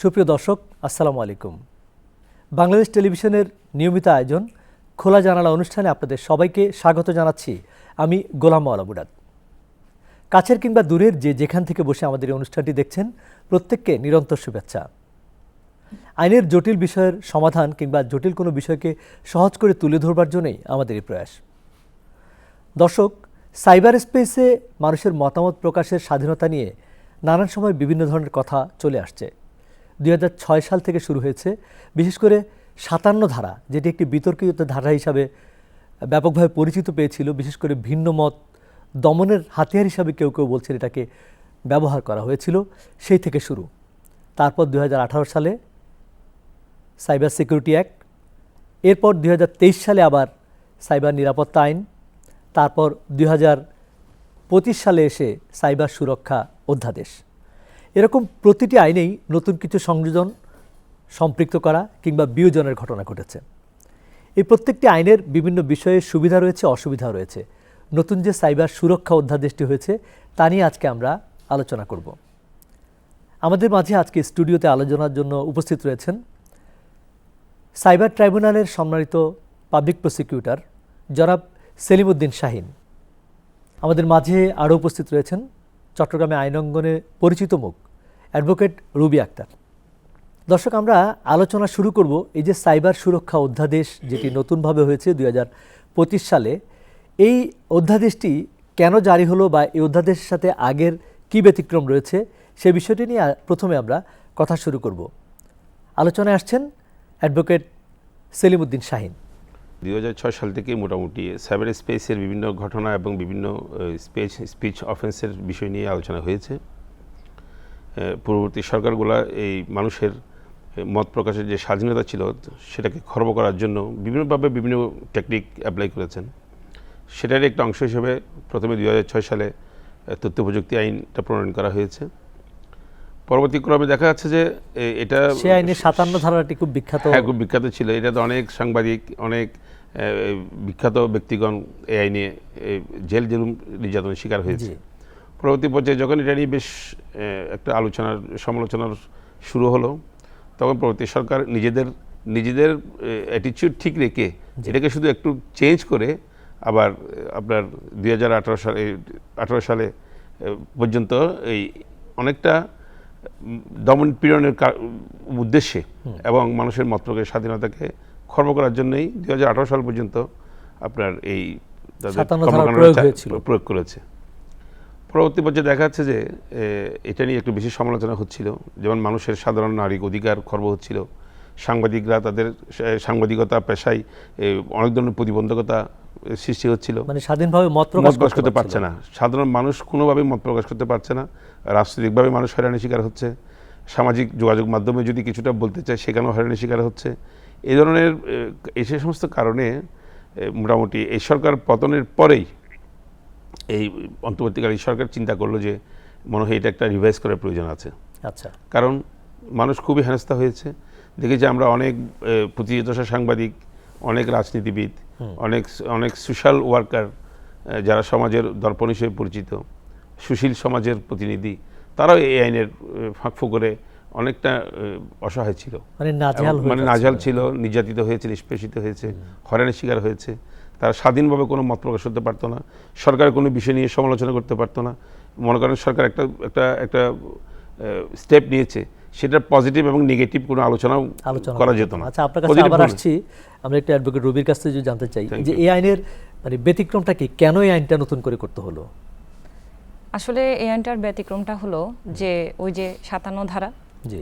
সুপ্রিয় দর্শক, আসসালামু আলাইকুম। বাংলাদেশ টেলিভিশনের নিয়মিত আয়োজন, খোলা জানালা অনুষ্ঠানে আপনাদের সবাইকে স্বাগত জানাচ্ছি আমি গোলাম মুরাদ। কাছের কিংবা দূরের যে যেখান থেকে বসে আমাদের এই অনুষ্ঠানটি দেখছেন, প্রত্যেককে নিরন্তর শুভেচ্ছা। আইনের জটিল বিষয়ের সমাধান কিংবা জটিল কোনো বিষয়কে সহজ করে তুলে ধরবার জন্যই আমাদের এই প্রয়াস। দর্শক, সাইবার স্পেসে মানুষের মতামত প্রকাশের স্বাধীনতা নিয়ে নানান সময় বিভিন্ন ধরনের কথা চলে আসছে। দুই হাজার ছয় সাল থেকে শুরু হয়েছে। বিশেষ করে সাতান্ন ধারা, যেটি একটি বিতর্কিত ধারা হিসাবে ব্যাপকভাবে পরিচিত পেয়েছিল, বিশেষ করে ভিন্ন মত, দমনের হাতিয়ার হিসাবে কেউ কেউ বলছেন এটাকে ব্যবহার করা হয়েছিল। সেই থেকে শুরু। তারপর দু হাজার আঠারো সালে সাইবার সিকিউরিটি অ্যাক্ট, এরপর দু হাজার তেইশ সালে আবার সাইবার নিরাপত্তা আইন, তারপর দুই হাজার পঁচিশ সালে এসে সাইবার সুরক্ষা অধ্যাদেশ। এরকম প্রতিটি আইনেই নতুন কিছু সংযোজন সম্পৃক্ত করা কিংবা বিয়োজনের ঘটনা ঘটেছে। এই প্রত্যেকটি আইনের বিভিন্ন বিষয়ে সুবিধা রয়েছে, অসুবিধা রয়েছে। নতুন যে সাইবার সুরক্ষা অধ্যাদেশটি হয়েছে, তা নিয়ে আজকে আমরা আলোচনা করব। আমাদের মাঝে আজকে স্টুডিওতে আলোচনার জন্য উপস্থিত রয়েছেন সাইবার ট্রাইব্যুনালের সম্মানিত পাবলিক প্রসিকিউটর জনাব সেলিমউদ্দিন শাহিন। আমাদের মাঝে আরও উপস্থিত রয়েছেন চট্টগ্রামে আইনঙ্গনে পরিচিত মুখ, অ্যাডভোকেট রুবি আক্তার। দর্শক, আমরা আলোচনা শুরু করব এই যে সাইবার সুরক্ষা অধ্যাদেশ যেটি নতুনভাবে হয়েছে দুই সালে, এই অধ্যাদেশটি কেন জারি হলো বা এই অধ্যাদেশের সাথে আগের কী ব্যতিক্রম রয়েছে সে বিষয়টি নিয়ে প্রথমে আমরা কথা শুরু করব। আলোচনায় আসছেন অ্যাডভোকেট সেলিমউদ্দিন শাহিন। দুই হাজার ছয় সাল থেকে মোটামুটি সাইবার স্পেসের বিভিন্ন ঘটনা এবং বিভিন্ন স্পেস স্পিচ অফেন্সের বিষয় নিয়ে আলোচনা হয়েছে। পূর্ববর্তী সরকারগুলা এই মানুষের মত প্রকাশের যে স্বাধীনতা ছিল, সেটাকে খর্ব করার জন্য বিভিন্নভাবে বিভিন্ন টেকনিক অ্যাপ্লাই করেছেন। সেটার একটা অংশ হিসেবে প্রথমে দুই হাজার ছয় সালে তথ্য প্রযুক্তি আইনটা প্রণয়ন করা হয়েছে। পরবর্তী ক্রমে দেখা যাচ্ছে যে এটা সে আইনে সাতান্ন ধারাটি খুব বিখ্যাত। হ্যাঁ খুব বিখ্যাত ছিল। এটা তো অনেক সাংবাদিক অনেক বিখ্যাত ব্যক্তিগণ এই আইনে জেল জেলুম নির্যাতনের শিকার হয়েছে। পরবর্তী পর্যায়ে যখন এটা নিয়ে বেশ একটা আলোচনার সমালোচনার শুরু হলো তখন পরবর্তী সরকার নিজেদের নিজেদের অ্যাটিচিউড ঠিক রেখে এটাকে শুধু একটু চেঞ্জ করে আবার আপনার দুই হাজার আঠারো সালে আঠারো সালে পর্যন্ত এই অনেকটা দমন পীড়নের উদ্দেশ্যে এবং মানুষের মত প্রকাশের স্বাধীনতাকে খর্ব করার জন্যই দু হাজার আঠারো সাল পর্যন্ত আপনার এই তাদের 57 ধারার কর্মকাণ্ড প্রয়োগ করেছে। পরবর্তী পর্যায়ে দেখা যাচ্ছে যে এটা নিয়ে একটু বেশি সমালোচনা হচ্ছিল। যেমন মানুষের সাধারণ নাগরিক অধিকার খর্ব হচ্ছিল। সাংবাদিকরা তাদের সাংবাদিকতা পেশায় অনেক ধরনের প্রতিবন্ধকতা সৃষ্টি হচ্ছিল। মানে স্বাধীনভাবে মত প্রকাশ করতে পারছে না। সাধারণ মানুষ কোনোভাবেই মত প্রকাশ করতে পারছে না। রাজনৈতিকভাবে মানুষ হয়রানির শিকার হচ্ছে। সামাজিক যোগাযোগ মাধ্যমে যদি কিছুটা বলতে চায় সেখানেও হয়রানির শিকার হচ্ছে। এই ধরনের এই সে সমস্ত কারণে মোটামুটি এই সরকার পতনের পরেই এই অন্তর্বর্তীকালীন সরকার চিন্তা করল যে মনে হয় এটা একটা রিভাইজ করার প্রয়োজন আছে। আচ্ছা। কারণ মানুষ খুবই হেনস্থা হয়েছে। দেখেছি আমরা অনেক প্রতিযোগিতা সাংবাদিক অনেক রাজনীতিবিদ অনেক অনেক সোশ্যাল ওয়ার্কার যারা সমাজের দর্পণ হিসেবে পরিচিত সুশীল সমাজের প্রতিনিধি তারাও এই আইনের এ, ফাঁকফু করে অনেকটা অসহায় ছিল। মানে হয়ে মানে। নাজাল ছিল নির্যাতিত হয়েছে নিষ্পেষিত হয়েছে হয়রানির শিকার হয়েছে। তারা স্বাধীনভাবে কোনো মত প্রকাশ করতে পারতো না। সরকার কোনো বিষয় নিয়ে সমালোচনা করতে পারতো না। মনে করেন সরকার একটা একটা একটা স্টেপ নিয়েছে। সেটার পজিটিভ এবং নেগেটিভ কোনো আলোচনাও আলোচনা করা যেত না। আচ্ছা আপনার কাছে আবার আসছি। আমরা একটা অ্যাডভোকেট রবির কাছ থেকে যদি জানতে চাই যে এই আইনের মানে ব্যতিক্রমটা কি? কেন এই আইনটা নতুন করে করতে হলো? আসলে এই আইনটার ব্যতিক্রমটা হলো যে ওই যে সাতান্ন ধারা জি।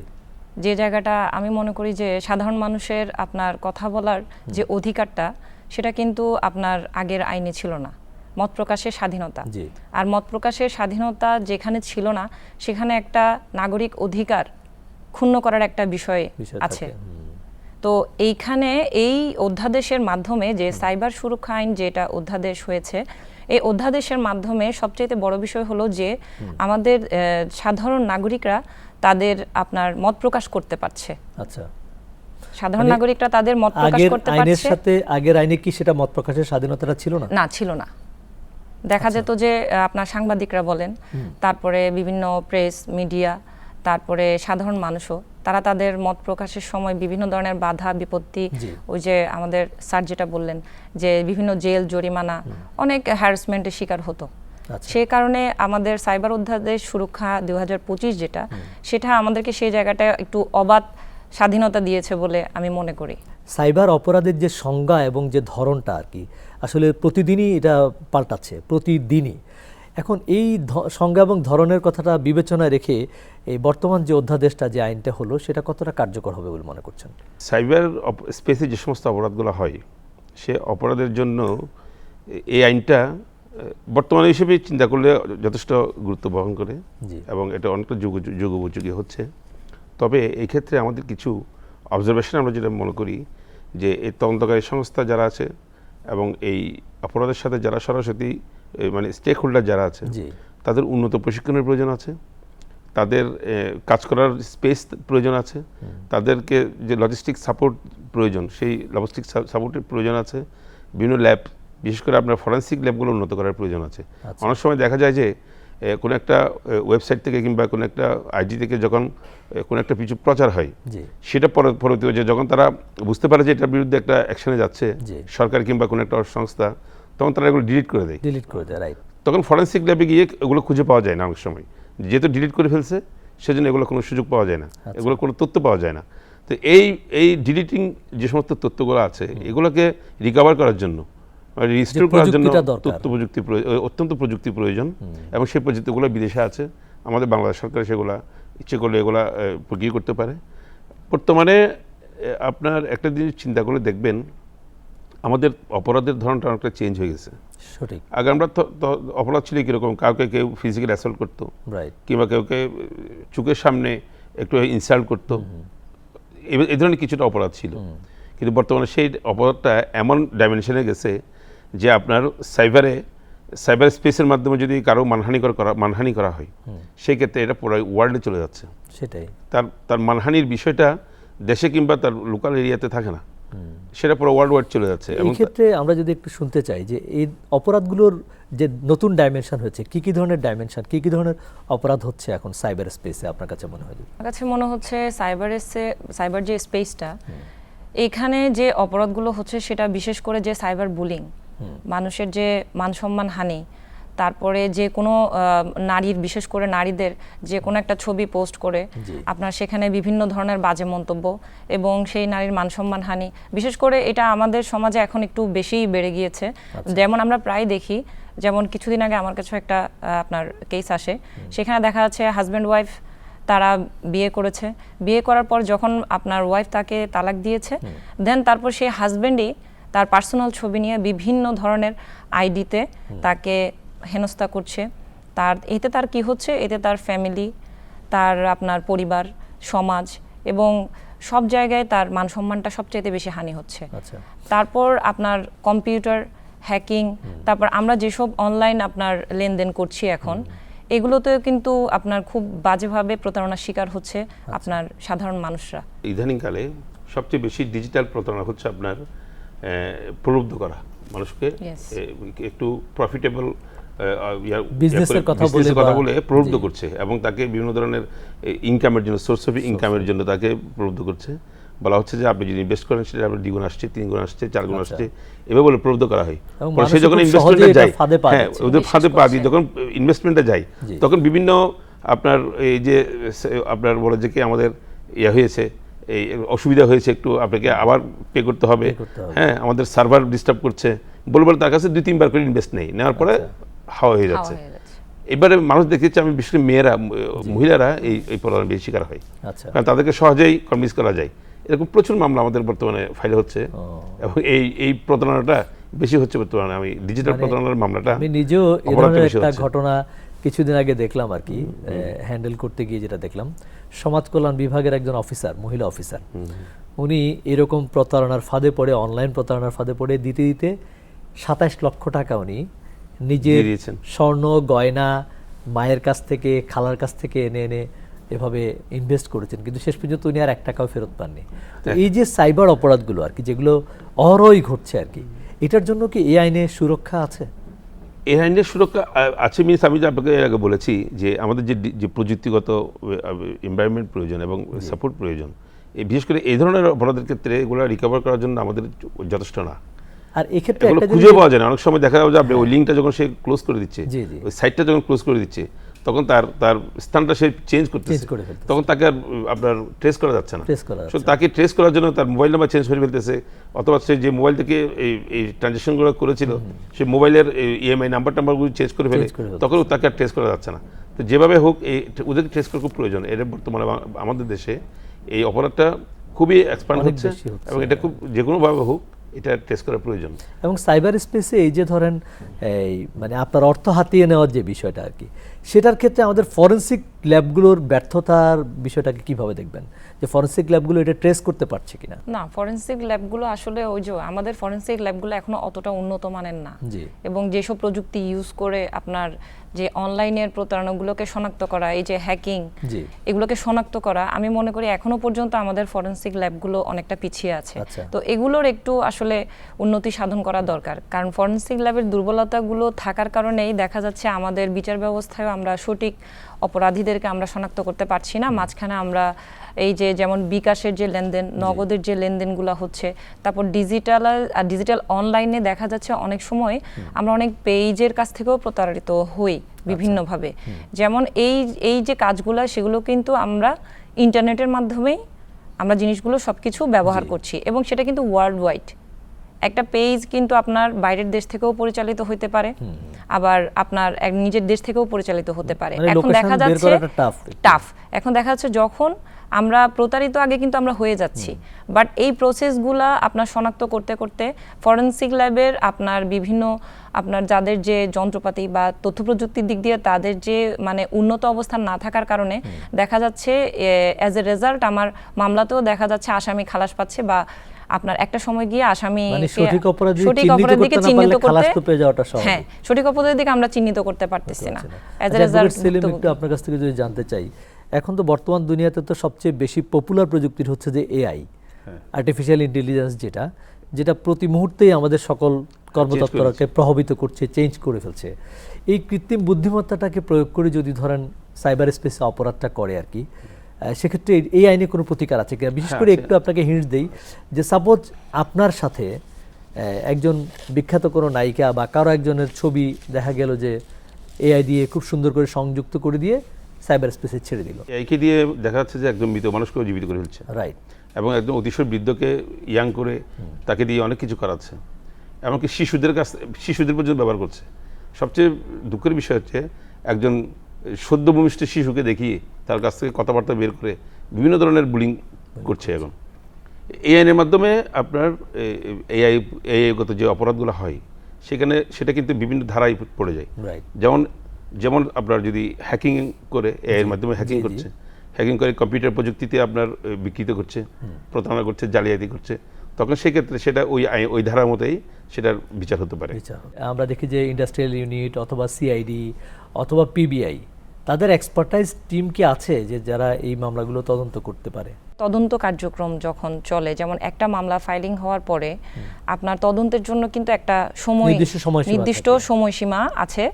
যে জায়গাটা আমি মনে করি যে সাধারণ মানুষের আপনার কথা বলার যে অধিকারটা সেটা কিন্তু আপনার আগের আইনে ছিল না। মত প্রকাশের স্বাধীনতা। জি। আর মত প্রকাশের স্বাধীনতা যেখানে ছিল না সেখানে একটা নাগরিক অধিকার ক্ষুণ্ণ করার একটা বিষয় আছে। তো এইখানে এই অধ্যাদেশের মাধ্যমে যে সাইবার সুরক্ষা আইন যেটা অধ্যাদেশ হয়েছে এই অধ্যাদেশের মাধ্যমে সবচেয়ে বড় বিষয় হলো যে আমাদের সাধারণ নাগরিকরা তাদের আপনার মত প্রকাশ করতে পারছে। আচ্ছা। সাধারণ মানে নাগরিকরা তাদের মত প্রকাশ আগের করতে আইনের সাথে আগের আইনে কি সেটা মত প্রকাশের স্বাধীনতাটা ছিল না? না ছিল না। দেখা যেত যে আপনার সাংবাদিকরা বলেন তারপরে বিভিন্ন প্রেস মিডিয়া তারপরে সাধারণ মানুষও তারা তাদের মত প্রকাশের সময় বিভিন্ন ধরনের বাধা বিপত্তি ওই যে আমাদের স্যার যেটা বললেন যে বিভিন্ন জেল জরিমানা অনেক হ্যারাসমেন্টের শিকার হতো। সে কারণে আমাদের সাইবার অধ্যাদেশ সুরক্ষা দু হাজার পঁচিশ যেটা সেটা আমাদেরকে সেই জায়গাটা একটু অবাধ স্বাধীনতা দিয়েছে বলে আমি মনে করি। সাইবার অপরাধের যে সংজ্ঞা এবং যে ধরনটা আর কি আসলে প্রতিদিনই এটা পাল্টাচ্ছে প্রতিদিনই। এখন এই সংজ্ঞা এবং ধরনের কথাটা বিবেচনায় রেখে এই বর্তমান যে অধ্যাদেশটা যে আইনটা হলো সেটা কতটা কার্যকর হবে বলে মনে করছেন? সাইবার স্পেসে যে সমস্ত অপরাধগুলো হয় সে অপরাধের জন্য এই আইনটা বর্তমানে হিসেবে চিন্তা করলে যথেষ্ট গুরুত্ব বহন করে এবং এটা অনেকটা যুগ যুগোপযোগী হচ্ছে। তবে এই ক্ষেত্রে আমাদের কিছু অবজারভেশন আমরা যেটা মনে করি যে এই তদন্তকারী সংস্থা যারা আছে এবং এই অপরাধের সাথে যারা সরাসরি মানে স্টেক হোল্ডার যারা আছে তাদের উন্নত প্রশিক্ষণের প্রয়োজন আছে তাদের কাজ করার স্পেস প্রয়োজন আছে তাদেরকে যে লজিস্টিক সাপোর্ট প্রয়োজন সেই লজিস্টিক সাপোর্টের প্রয়োজন আছে বিভিন্ন ল্যাব বিশেষ করে আপনার ফরেন্সিক ল্যাবগুলো উন্নত করার প্রয়োজন আছে। আচ্ছা। অনেক সময় দেখা যায় যে কোনো একটা ওয়েবসাইট থেকে কিংবা কোনো একটা আইডি থেকে যখন কোনো একটা কিছু প্রচার হয় সেটা পরে পরবর্তী যে যখন তারা বুঝতে পারে যে এটার বিরুদ্ধে একটা অ্যাকশনে যাচ্ছে সরকার কিংবা কোনো একটা সংস্থা তখন তারা এগুলো ডিলিট করে দেয়। ডিলিট করে দেয় রাইট তখন ফরেন্সিক ল্যাবে গিয়ে এগুলো খুঁজে পাওয়া যায় না অনেক সময়। যেহেতু ডিলিট করে ফেলছে সেজন্য এগুলো কোনো সুযোগ পাওয়া যায় না। আচ্ছা। এগুলো কোনো তথ্য পাওয়া যায় না। তো এই এই ডিলিটিং যে সমস্ত তথ্যগুলো আছে এগুলোকে রিকভার করার জন্য রিস্টোর করার জন্য তথ্য প্রযুক্তি প্রয়- অত্যন্ত প্রযুক্তি প্রয়োজন। এবং সেই প্রযুক্তিগুলো বিদেশে আছে। আমাদের বাংলাদেশ সরকার সেগুলা ইচ্ছে করলে এগুলা প্রক্রিয়া করতে পারে। বর্তমানে আপনার একটা জিনিস চিন্তা করে দেখবেন আমাদের অপরাধের ধরনটা অনেকটা চেঞ্জ হয়ে গেছে। সঠিক। আগে আমরা অপরাধ ছিল কীরকম? কাউকে কেউ ফিজিক্যাল অ্যাসল্ট করতো। রাইট কিংবা কেউকে চোখের সামনে একটু ইনসাল্ট করতো। এই ধরনের কিছুটা অপরাধ ছিল। কিন্তু বর্তমানে সেই অপরাধটা এমন ডাইমেনশনে গেছে যে আপনার সাইবারে সাইবার স্পেসের মাধ্যমে যদি কারও মানহানি করা করা- মানহানি করা হয় সেই ক্ষেত্রে এটা পুরো ওয়ার্ল্ডে চলে যাচ্ছে। সেটাই। তার তার মানহানির বিষয়টা দেশে কিংবা তার লোকাল এরিয়াতে থাকে না। সেটা পুরো ওয়ার্ল্ড ওয়াইড চলে যাচ্ছে এই ক্ষেত্রে আমরা যদি একটু শুনতে চাই যে এই অপরাধগুলোর যে নতুন ডাইমেনশন হয়েছে কি কি ধরনের ডাইমেনশন কি কি ধরনের অপরাধ হচ্ছে এখন সাইবার স্পেসে আপনার কাছে মনে হয়? আমার কাছে মনে হচ্ছে সাইবার সাইবার যে স্পেসটা এখানে যে অপরাধগুলো হচ্ছে সেটা বিশেষ করে যে সাইবার বুলিং মানুষের যে মান সম্মান হানি তারপরে যে কোনো নারীর বিশেষ করে নারীদের যে কোনো একটা ছবি পোস্ট করে আপনার সেখানে বিভিন্ন ধরনের বাজে মন্তব্য এবং সেই নারীর মান সম্মান হানি। বিশেষ করে এটা আমাদের সমাজে এখন একটু বেশিই বেড়ে গিয়েছে। যেমন আমরা প্রায় দেখি যেমন কিছুদিন আগে আমার কাছে একটা আপনার কেস আসে। সেখানে দেখা যাচ্ছে হাজব্যান্ড ওয়াইফ তারা বিয়ে করেছে। বিয়ে করার পর যখন আপনার ওয়াইফ তাকে তালাক দিয়েছে দেন তারপর সেই হাজব্যান্ডই তার পার্সোনাল ছবি নিয়ে বিভিন্ন ধরনের আইডিতে তাকে হেনস্থা করছে। তার এতে তার কি হচ্ছে? এতে তার ফ্যামিলি তার আপনার পরিবার সমাজ এবং সব জায়গায় তার মান সম্মানটা সবচেয়ে বেশি হানি হচ্ছে। আচ্ছা। তারপর আপনার কম্পিউটার হ্যাকিং তারপর আমরা যেসব অনলাইন আপনার লেনদেন করছি এখন এগুলোতেও কিন্তু আপনার খুব বাজেভাবে প্রতারণার শিকার হচ্ছে আচ্ছা। আপনার সাধারণ মানুষরা। ইদানিংকালে সবচেয়ে বেশি ডিজিটাল প্রতারণা হচ্ছে আপনার প্রলুব্ধ করা মানুষকে। একটু প্রফিটেবল এর কথা বলে কথা বলে প্রলুব্ধ করছে এবং তাকে বিভিন্ন ধরনের ইনকামের জন্য সোর্স অফ ইনকামের জন্য তাকে প্রলুব্ধ করছে। বলা হচ্ছে যে আপনি যদি ইনভেস্ট করেন সেটা আপনার দ্বিগুণ আসছে তিন গুণ আসছে চার গুণ আচ্ছা। আসছে। এভাবে বলে প্রলুব্ধ করা হয়। সে যখন ইনভেস্টমেন্টে যায় হ্যাঁ ওদের ফাঁদে পা দিয়ে যখন ইনভেস্টমেন্টে যায় তখন বিভিন্ন আপনার এই যে আপনার বলে যে কি আমাদের ইয়ে হয়েছে এই অসুবিধা হয়েছে একটু আপনাকে আবার পে করতে হবে। হ্যাঁ আমাদের সার্ভার ডিস্টার্ব করছে। বলে বলে তার কাছে দুই তিনবার করে ইনভেস্ট নেই। নেওয়ার পরে হাওয়া হয়ে যাচ্ছে। এবারে মানুষ দেখেছি আমি বিশেষ করে মেয়েরা মহিলারা এই এই প্রতারণার বেশি শিকার হয়। আচ্ছা। কারণ তাদেরকে সহজেই কনভিন্স করা যায়। এরকম প্রচুর মামলা আমাদের বর্তমানে ফাইল হচ্ছে। এবং এই এই প্রতারণাটা বেশি হচ্ছে বর্তমানে। আমি ডিজিটাল মানে প্রতারণার মামলাটা আমি নিজেও একটা ঘটনা কিছুদিন আগে দেখলাম আর কি। হ্যান্ডেল করতে গিয়ে যেটা দেখলাম সমাজ কল্যাণ বিভাগের একজন অফিসার মহিলা অফিসার উনি এরকম প্রতারণার ফাঁদে পড়ে অনলাইন প্রতারণার ফাঁদে পড়ে দিতে দিতে সাতাশ লক্ষ টাকা উনি নিজের। স্বর্ণ গয়না মায়ের কাছ থেকে খালার কাছ থেকে এনে এনে এভাবে ইনভেস্ট করেছেন। কিন্তু শেষ পর্যন্ত উনি আর এক টাকাও ফেরত পাননি। তো এই যে সাইবার অপরাধগুলো আর কি যেগুলো অহরহই ঘটছে আর কি এটার জন্য কি এই আইনে সুরক্ষা আছে? এর আইনের সুরক্ষা আছে মিনস আমি আপনাকে এর আগে বলেছি যে আমাদের যে যে প্রযুক্তিগত এনভায়রনমেন্ট প্রয়োজন এবং সাপোর্ট প্রয়োজন এই বিশেষ করে এই ধরনের অপরাধের ক্ষেত্রে এগুলো রিকভার করার জন্য আমাদের যথেষ্ট না। আর এক্ষেত্রে একটা খুঁজে পাওয়া যায় না অনেক সময় দেখা যাবে যে ওই লিঙ্কটা যখন সে ক্লোজ করে দিচ্ছে জি, জি। ওই সাইটটা যখন ক্লোজ করে দিচ্ছে তখন তার তার স্থানটা সে চেঞ্জ করতেছে Change করে ফেলতেছে। তখন তাকে আর আপনার ট্রেস করা যাচ্ছে না তাকে ট্রেস করার জন্য তার মোবাইল নাম্বার চেঞ্জ করে ফেলতেছে অথবা সে যে মোবাইল থেকে এই এই ট্রানজেকশনগুলো করেছিল সে মোবাইলের ইএমআই নাম্বার টাম্বারগুলো চেঞ্জ করে ফেলে। তখন তাকে আর ট্রেস করা যাচ্ছে না তো যেভাবে হোক এই ওদেরকে ট্রেস করা খুব প্রয়োজন এটা বর্তমানে আমাদের দেশে এই অপরাধটা খুবই এক্সপান্ড হচ্ছে হচ্ছে। এবং এটা খুব যে কোনোভাবে হোক এটা টেস্ট করা প্রয়োজন। এবং সাইবার স্পেসে এই যে ধরেন এই মানে আপনার অর্থ হাতিয়ে নেওয়ার যে বিষয়টা আর কি সেটার ক্ষেত্রে আমাদের ফরেন্সিক ল্যাবগুলোর ব্যর্থতার বিষয়টাকে কীভাবে দেখবেন? যে ফরেন্সিক ল্যাবগুলো এটা ট্রেস করতে পারছে কিনা? না ফরেন্সিক ল্যাবগুলো আসলে ওই যে আমাদের ফরেন্সিক ল্যাবগুলো এখনও অতটা উন্নত মানের না। জি। এবং যেসব প্রযুক্তি ইউজ করে আপনার যে অনলাইনের প্রতারণাগুলোকে শনাক্ত করা এই যে হ্যাকিং এগুলোকে শনাক্ত করা আমি মনে করি এখনও পর্যন্ত আমাদের ফরেনসিক ল্যাবগুলো অনেকটা পিছিয়ে আছে। আচ্ছা। তো এগুলোর একটু আসলে উন্নতি সাধন করা দরকার। কারণ ফরেনসিক ল্যাবের দুর্বলতাগুলো থাকার কারণেই দেখা যাচ্ছে আমাদের বিচার ব্যবস্থায় আমরা সঠিক অপরাধীদেরকে আমরা শনাক্ত করতে পারছি না। মাঝখানে আমরা এই যে যেমন বিকাশের যে লেনদেন নগদের যে লেনদেনগুলো হচ্ছে তারপর ডিজিটাল আর ডিজিটাল অনলাইনে দেখা যাচ্ছে অনেক সময় আমরা অনেক পেজের কাছ থেকেও প্রতারিত হই। বিভিন্নভাবে। যেমন এই এই যে কাজগুলো সেগুলো কিন্তু আমরা ইন্টারনেটের মাধ্যমেই আমরা জিনিসগুলো সব কিছু ব্যবহার করছি এবং সেটা কিন্তু ওয়ার্ল্ড ওয়াইড একটা পেজ কিন্তু আপনার বাইরের দেশ থেকেও পরিচালিত হতে পারে। আবার আপনার নিজের দেশ থেকেও পরিচালিত হতে পারে। মানে এখন দেখা যাচ্ছে। টাফ এখন দেখা যাচ্ছে যখন আমরা প্রতারিত আগে কিন্তু আমরা হয়ে যাচ্ছি। বাট এই প্রসেসগুলা আপনার শনাক্ত করতে করতে ফরেনসিক ল্যাবের আপনার বিভিন্ন আপনার যাদের যে যন্ত্রপাতি বা তথ্য প্রযুক্তির দিক দিয়ে তাদের যে মানে উন্নত অবস্থান না থাকার কারণে দেখা যাচ্ছে অ্যাজ এ রেজাল্ট আমার মামলাতেও দেখা যাচ্ছে আসামি খালাস পাচ্ছে বা আপনার একটা সময় গিয়ে আসামি মানে সঠিক অপরাধী সঠিক চিহ্নিত অপরাধীকে করতে চিহ্নিত। হ্যাঁ সঠিক অপরাধীকে আমরা চিহ্নিত করতে পারতেছি না। অ্যাজ এ রেজাল্ট আপনার কাছ থেকে যদি জানতে চাই এখন তো বর্তমান দুনিয়াতে তো সবচেয়ে বেশি পপুলার প্রযুক্তির হচ্ছে যে এআই আর্টিফিশিয়াল ইন্টেলিজেন্স যেটা যেটা প্রতি মুহূর্তেই আমাদের সকল কর্মতৎপরকে প্রভাবিত করছে চেঞ্জ করে ফেলছে। এই কৃত্রিম বুদ্ধিমত্তাটাকে প্রয়োগ করে যদি ধরেন সাইবার স্পেসে অপরাধটা করে আর কি সেক্ষেত্রে এই- এই আইনে কোনো প্রতিকার আছে কিনা? বিশেষ করে একটু আপনাকে হিন্ট দেই যে সাপোজ আপনার সাথে একজন বিখ্যাত কোনো নায়িকা বা কারও একজনের ছবি দেখা গেল যে এআই দিয়ে খুব সুন্দর করে সংযুক্ত করে দিয়ে সাইবার স্পেসে ছেড়ে দিল। একে দিয়ে দেখা যাচ্ছে যে একদম মৃত মানুষকেও জীবিত করে ফেলছে। রাইট এবং একদম অতিশয় বৃদ্ধকে ইয়াং করে তাকে দিয়ে অনেক কিছু করাচ্ছে। এমনকি শিশুদের কাছ শিশুদের পর্যন্ত ব্যবহার করছে। সবচেয়ে দুঃখের বিষয় হচ্ছে একজন সদ্য ভূমিষ্ঠ শিশুকে দেখিয়ে তার কাছ থেকে কথাবার্তা বের করে বিভিন্ন ধরনের বুলিং করছে এখন। এই আইনের মাধ্যমে আপনার এআই এআইগত যে অপরাধগুলো হয় সেখানে সেটা কিন্তু বিভিন্ন ধারায় পড়ে যায়। রাইট যেমন যেমন আপনার যদি হ্যাকিং করে এআই এর মাধ্যমে হ্যাকিং। করছে হ্যাকিং করে কম্পিউটার প্রযুক্তিতে আপনার বিকৃত করছে প্রতারণা করছে জালিয়াতি করছে তখন সেক্ষেত্রে সেটা ওই ওই ধারার মতোই সেটার বিচার হতে পারে আমরা দেখি যে ইন্ডাস্ট্রিয়াল ইউনিট অথবা সিআইডি অথবা পিবিআই তাদের এক্সপার্টাইজ টিম কি আছে যে যারা এই মামলাগুলো তদন্ত করতে পারে? তদন্ত কার্যক্রম যখন চলে যেমন একটা মামলা ফাইলিং হওয়ার পরে আপনার তদন্তের জন্য কিন্তু একটা সময় নির্দিষ্ট সময়সীমা আছে।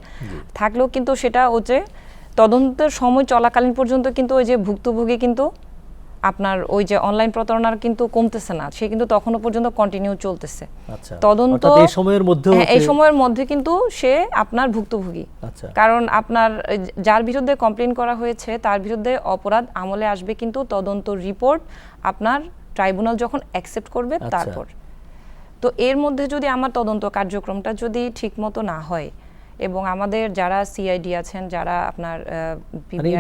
থাকলেও কিন্তু সেটা হচ্ছে তদন্তের সময় চলাকালীন পর্যন্ত কিন্তু ওই যে ভুক্তভোগী কিন্তু আপনার ওই যে অনলাইন প্রতারণার কিন্তু কমতেছে না। সে কিন্তু তখনও পর্যন্ত কন্টিনিউ চলতেছে। আচ্ছা তদন্ত এই সময়ের মধ্যেও হ্যাঁ, এই সময়ের মধ্যে কিন্তু সে আপনার ভুক্তভোগী। আচ্ছা। কারণ আপনার যার বিরুদ্ধে কমপ্লেন করা হয়েছে তার বিরুদ্ধে অপরাধ আমলে আসবে কিন্তু তদন্ত রিপোর্ট আপনার ট্রাইব্যুনাল যখন অ্যাকসেপ্ট করবে আচ্ছা। তারপর। তো এর মধ্যে যদি আমার তদন্ত কার্যক্রমটা যদি ঠিকমতো না হয় এবং আমাদের যারা সিআইডি আছেন যারা আপনার মানে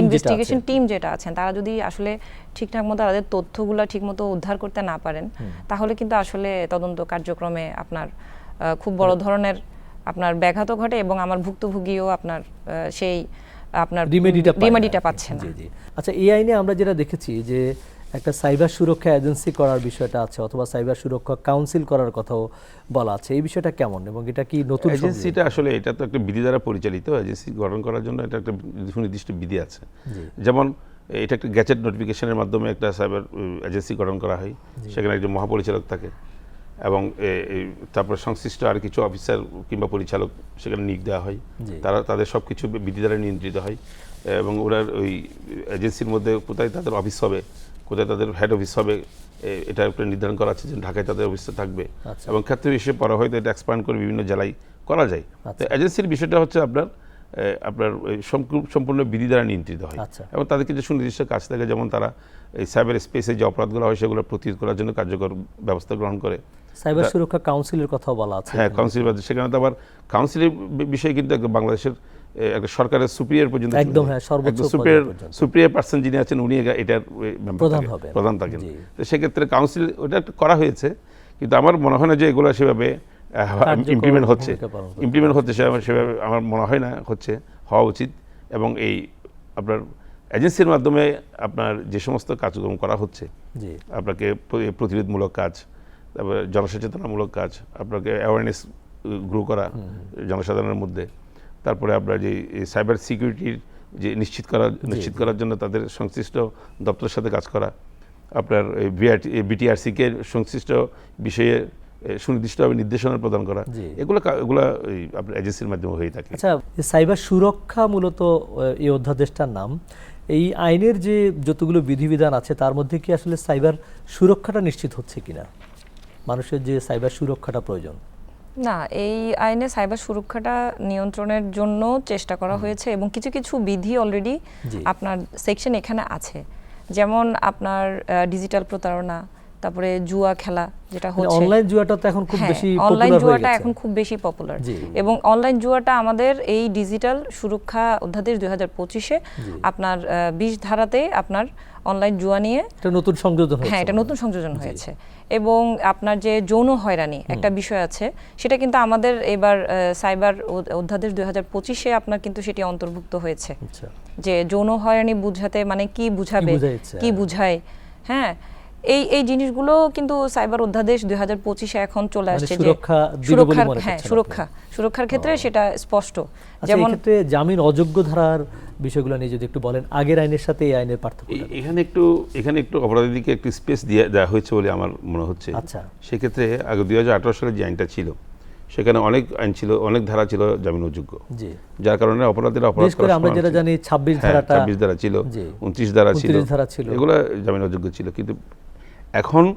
ইনভেস্টিগেশন টিম যেটা আছেন তারা যদি আসলে ঠিকঠাক মতো তাদের তথ্যগুলো ঠিকমতো উদ্ধার করতে না পারেন তাহলে কিন্তু আসলে তদন্ত কার্যক্রমে আপনার খুব বড় ধরনের আপনার ব্যাঘাত ঘটে এবং আমার ভুক্তভোগীও আপনার সেই আপনার রিমেডিটা। পাচ্ছে না। আচ্ছা এই আইনে আমরা যেটা দেখেছি যে একটা সাইবার সুরক্ষা এজেন্সি করার বিষয়টা আছে অথবা সাইবার সুরক্ষা কাউন্সিল করার কথাও বলা আছে। এই বিষয়টা কেমন এবং এটা কি নতুন এজেন্সিটা আসলে এটা তো একটা বিধি দ্বারা পরিচালিত। এজেন্সি গঠন করার জন্য এটা একটা সুনির্দিষ্ট বিধি আছে। যেমন এটা একটা গ্যাজেট নোটিফিকেশনের মাধ্যমে একটা সাইবার এজেন্সি গঠন করা হয়। সেখানে একজন মহাপরিচালক থাকে এবং তারপরে সংশ্লিষ্ট আর কিছু অফিসার কিংবা পরিচালক সেখানে নিয়োগ দেওয়া হয়। তারা তাদের সব কিছু বিধি দ্বারা নিয়ন্ত্রিত হয়। এবং ওরা ওই এজেন্সির মধ্যে কোথায় তাদের অফিস হবে কোথায় তাদের হেড অফিস হবে এটা একটা নির্ধারণ করা আছে যে ঢাকায় তাদের অফিসটা থাকবে আচ্ছা। এবং ক্ষেত্রে হিসেবে পরে হয়তো এটা এক্সপ্যান্ড করে বিভিন্ন জেলায় করা যায় তো আচ্ছা। এজেন্সির বিষয়টা হচ্ছে আপনার আপনার সম্পূর্ণ- বিধি দ্বারা নিয়ন্ত্রিত হয় আচ্ছা। এবং তাদেরকে যে সুনির্দিষ্ট কাজ থাকে যেমন তারা এই সাইবার স্পেসে যে অপরাধগুলো হয় সেগুলো প্রতিরোধ করার জন্য কার্যকর ব্যবস্থা গ্রহণ করে সাইবার সুরক্ষা কাউন্সিলের কথাও বলা আছে হ্যাঁ কাউন্সিল সেখানে তো আবার কাউন্সিলের বিষয় কিন্তু বাংলাদেশের একটা সরকারের সুপ্রিয়ার পর্যন্ত একদম। হ্যাঁ, সর্বোচ্চ সুপ্রিয়ার সুপ্রিয়ার পার্সন যিনি আছেন উনি এটার প্রধান থাকেন, হবেন। প্রধান থাকেন। তো সেক্ষেত্রে কাউন্সিল ওটা করা হয়েছে কিন্তু আমার মনে হয় না যে এগুলো সেভাবে ইমপ্লিমেন্ট হচ্ছে। ইমপ্লিমেন্ট হচ্ছে সেভাবে আমার মনে হয় না হচ্ছে হওয়া উচিত। এবং এই আপনার এজেন্সির মাধ্যমে আপনার যে সমস্ত কার্যক্রম করা হচ্ছে আপনাকে প্রতিরোধমূলক কাজ তারপরে জনসচেতনামূলক কাজ আপনাকে অ্যাওয়ারনেস গ্রো করা জনসাধারণের মধ্যে তারপরে আপনার যে সাইবার সিকিউরিটির যে নিশ্চিত করা নিশ্চিত করার জন্য তাদের সংশ্লিষ্ট দপ্তরের সাথে কাজ করা। আপনার বিটিআরসিকে সংশ্লিষ্ট বিষয়ে সুনির্দিষ্টভাবে নির্দেশনা প্রদান করা। এগুলো এগুলো আপনার এজেন্সির মাধ্যমে হয়ে থাকে। আচ্ছা সাইবার সুরক্ষা মূলত এই অধ্যাদেশটার নাম। এই আইনের যে যতগুলো বিধিবিধান আছে তার মধ্যে কি আসলে সাইবার সুরক্ষাটা নিশ্চিত হচ্ছে কিনা? মানুষের যে সাইবার সুরক্ষাটা প্রয়োজন। না এই আইনে সাইবার সুরক্ষাটা নিয়ন্ত্রণের জন্য চেষ্টা করা হয়েছে এবং কিছু কিছু বিধি অলরেডি আপনার সেকশন এখানে আছে। যেমন আপনার ডিজিটাল প্রতারণা তারপরে জুয়া খেলা যেটা হচ্ছে। অনলাইন জুয়াটা তো এখন খুব হ্যাঁ, বেশি অনলাইন পপুলার হয়ে জুয়াটা এখন খুব বেশি পপুলার এবং অনলাইন জুয়াটা আমাদের এই ডিজিটাল সুরক্ষা অধ্যাদেশ দুই হাজার পঁচিশে আপনার বিশ ধারাতে আপনার অনলাইন জুয়া নিয়ে এটা নতুন সংযোজন হয়েছে। হ্যাঁ এটা নতুন সংযোজন হয়েছে। এবং আপনার যে যৌন হয়রানি একটা বিষয় আছে সেটা কিন্তু আমাদের এবার সাইবার অধ্যাদেশ দুই হাজার পঁচিশে আপনার কিন্তু সেটি অন্তর্ভুক্ত হয়েছে। আচ্ছা। যে যৌন হয়রানি বুঝাতে মানে কি বুঝাবে কি। বুঝায়? হ্যাঁ এই এই জিনিসগুলো কিন্তু সাইবার অধ্যাদেশ দুই হাজার পঁচিশে এখন চলে মানে আসছে যে সুরক্ষা সুরক্ষার হ্যাঁ সুরক্ষা। সুরক্ষার ক্ষেত্রে সেটা স্পষ্ট। আচ্ছা যেমন জামিন অযোগ্য ধারার বিষয়গুলো নিয়ে যদি একটু বলেন আগের আইনের সাথে এই আইনের পার্থক্য এখানে একটু এখানে একটু অপরাধীকে একটু স্পেস দিয়ে দেওয়া হয়েছে বলে আমার মনে হচ্ছে। আচ্ছা। সেক্ষেত্রে আগে দুই হাজার আঠারো সালে যে আইনটা ছিল সেখানে অনেক আইন ছিল অনেক ধারা ছিল জামিন অযোগ্য। যার কারণে অপরাধীরা অপরাধ করে আমরা যেটা জানি ছাব্বিশ হ্যাঁ, ধারাটা 26 ধারা ছিল জি। উনত্রিশ ধারা ছিল। 29 ধারা ছিল। এগুলো জামিন অযোগ্য ছিল। কিন্তু এখন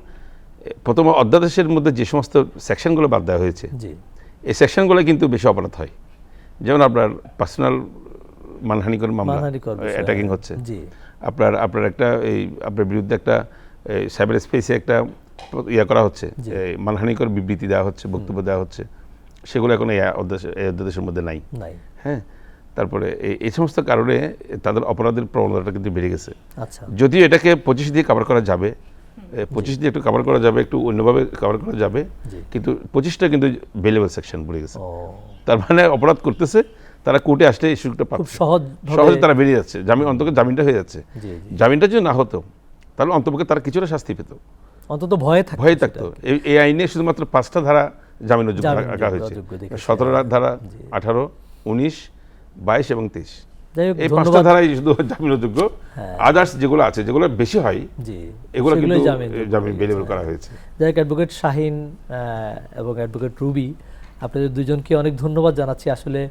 প্রথম অধ্যাদেশের মধ্যে যে সমস্ত সেকশনগুলো বাদ দেওয়া হয়েছে এই সেকশনগুলো কিন্তু বেশি অপরাধ হয়। যেমন আপনার পার্সোনাল মানহানিকর মামলা অ্যাটাকিং হচ্ছে। আপনার আপনার একটা এই আপনার বিরুদ্ধে একটা সাইবার স্পেসে একটা ইয়া করা হচ্ছে মানহানিকর বিবৃতি দেওয়া হচ্ছে বক্তব্য দেওয়া হচ্ছে। সেগুলো এখন এই অধ্যাদেশের মধ্যে নাই। হ্যাঁ? তারপরে এই- সমস্ত কারণে তাদের অপরাধের প্রবণতাটা কিন্তু বেড়ে গেছে। আচ্ছা। যদিও এটাকে পঁচিশ দিয়ে কভার করা যাবে পঁচিশ দিয়ে একটু কভার করা যাবে একটু অন্যভাবে কভার করা যাবে কিন্তু পঁচিশটা কিন্তু বেলেবল সেকশন পড়ে গেছে। তার মানে অপরাধ করতেছে তারা কোর্টে আসলে এই সুযোগটা পাচ্ছে। সহজ সহজে তারা বেরিয়ে যাচ্ছে। জামিন অন্তত জামিনটা হয়ে যাচ্ছে। জামিনটা যদি না হতো তাহলে অন্তপক্ষে তারা কিছুটা শাস্তি পেত। অন্তত ভয়ে থাকতো ভয়ে থাকতো। এই- আইনে শুধুমাত্র পাঁচটা ধারা জামিন রাখা হয়েছে। সতেরো ধারা আঠারো উনিশ বাইশ এবং তেইশ। এই পাঁচটা ধন্যবাদ। ধারাই শুধু জামিন হ্যাঁ। আদার্স যেগুলো আছে যেগুলো বেশি হয় জি এগুলো কিন্তু জামিন বেলেবল করা হয়েছে। যাই হোক অ্যাডভোকেট শাহিন এবং অ্যাডভোকেট রুবি আপনাদের দুজনকে অনেক ধন্যবাদ জানাচ্ছি। আসলে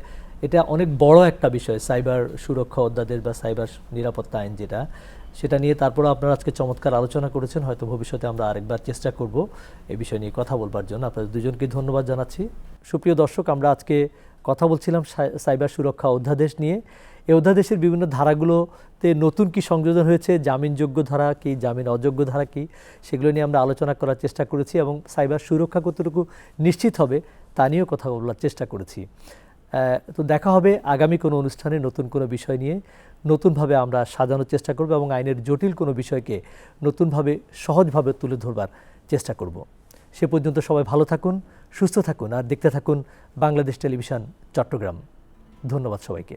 এটা অনেক বড় একটা বিষয় সাইবার সুরক্ষা অধ্যাদেশ বা সাইবার নিরাপত্তা আইন যেটা। সেটা নিয়ে তারপর আপনারা আজকে চমৎকার আলোচনা করেছেন। হয়তো ভবিষ্যতে আমরা আরেকবার চেষ্টা করব এই বিষয় নিয়ে কথা বলবার জন্য। আপনাদের দুজনকে ধন্যবাদ জানাচ্ছি। সুপ্রিয় দর্শক, আমরা আজকে কথা বলছিলাম সাই- সাইবার সুরক্ষা অধ্যাদেশ নিয়ে। এই অধ্যাদেশের বিভিন্ন ধারাগুলোতে নতুন কি সংযোজন হয়েছে, জামিনযোগ্য ধারা কি জামিন অযোগ্য ধারা কি, সেগুলো নিয়ে আমরা আলোচনা করার চেষ্টা করেছি এবং সাইবার সুরক্ষা কতটুকু নিশ্চিত হবে তা নিয়েও কথা বলার চেষ্টা করেছি। তো দেখা হবে আগামী কোনো অনুষ্ঠানে নতুন কোনো বিষয় নিয়ে। নতুনভাবে আমরা সাজানোর চেষ্টা করব এবং আইনের জটিল কোনো বিষয়কে নতুনভাবে সহজভাবে তুলে ধরবার চেষ্টা করব। সে পর্যন্ত সবাই ভালো থাকুন, সুস্থ থাকুন আর দেখতে থাকুন বাংলাদেশ টেলিভিশন চট্টগ্রাম। ধন্যবাদ সবাইকে।